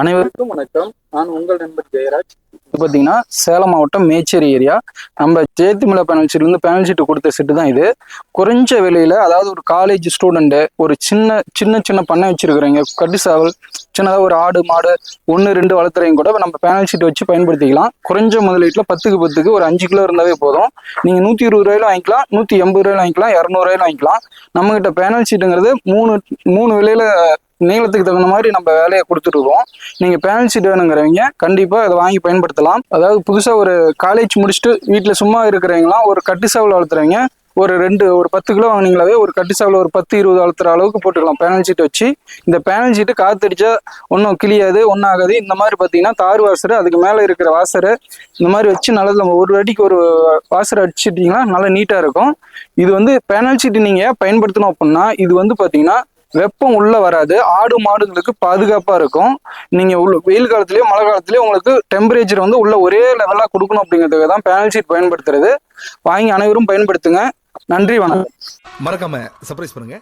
அனைவருக்கும் வணக்கம். நான் உங்கள் நண்பர் ஜெயராஜ். பார்த்தீங்கன்னா சேலம் மாவட்டம் மேச்சேரி ஏரியா. நம்ம சேத்துமலை பேனல் சீட்லேருந்து பேனல் சீட்டு கொடுத்த செட்டு தான் இது. குறைஞ்ச விலையில் அதாவது ஒரு காலேஜ் ஸ்டூடெண்ட்டு ஒரு சின்ன சின்ன சின்ன பண்ணை வச்சுருக்குறீங்க கட்டு சாவல் சின்னதாக ஒரு ஆடு மாடு ஒன்று ரெண்டு வளர்த்துறவங்க கூட நம்ம பேனல் சீட் வச்சு பயன்படுத்திக்கலாம். குறைஞ்ச முதலீட்டில் பத்துக்கு பத்துக்கு ஒரு அஞ்சு கிலோ இருந்தாவே போதும். நீங்கள் நூற்றி இருபது ரூபாயில வாங்கிக்கலாம் நூற்றி எண்பது ரூபாயில வாங்கிக்கலாம் இரநூறுவாயில வாங்கிக்கலாம். நம்மகிட்ட பேனல் சீட்டுங்கிறது மூணு மூணு விலையில் நீளத்துக்கு தகுந்த மாதிரி நம்ம வேலையை கொடுத்துருக்கோம் நீங்கள் பேனல் சீட் வேணுங்கிறவங்க கண்டிப்பாக அதை வாங்கி பயன்படுத்தலாம். அதாவது புதுசா ஒரு காலேஜ் முடிச்சுட்டு வீட்டுல சும்மா இருக்கிறவங்களாம் ஒரு கட்டு சேவல் வளர்த்துறவங்க ஒரு ரெண்டு ஒரு பத்து கிலோ வாங்கினீங்களாவே ஒரு கட்டு சேவல் ஒரு பத்து இருபது வளர்த்துற அளவுக்கு போட்டுக்கலாம். பேனல் சீட் வச்சு. இந்த பேனல் சீட்டு காத்தடிச்சா ஒன்றும் கிளியாது ஒன்றும் ஆகாது. இந்த மாதிரி பார்த்தீங்கன்னா தார் வாசர் அதுக்கு மேலே இருக்கிற வாசரு இந்த மாதிரி வச்சு நல்லது நம்ம ஒரு அடிக்கு ஒரு வாசர் அடிச்சிட்டிங்கன்னா நல்லா நீட்டாக இருக்கும். இது வந்து பேனல் சீட்டு நீங்கள் பயன்படுத்தணும் அப்படின்னா இது வந்து பார்த்தீங்கன்னா வெப்பம் உள்ள வராது. ஆடு மாடுகளுக்கு பாதுகாப்பா இருக்கும். நீங்க உள்ள வெயில் காலத்திலயும் மழை காலத்திலயும் உங்களுக்கு டெம்பரேச்சர் வந்து உள்ள ஒரே லெவலா கொடுக்கணும் அப்படிங்கிறதுக்கு தான் பேனல் ஷீட் பயன்படுத்துறது. வாங்கி அனைவரும் பயன்படுத்துங்க. நன்றி வணக்கம். மறக்காம சர்ப்ரைஸ் பண்ணுங்க.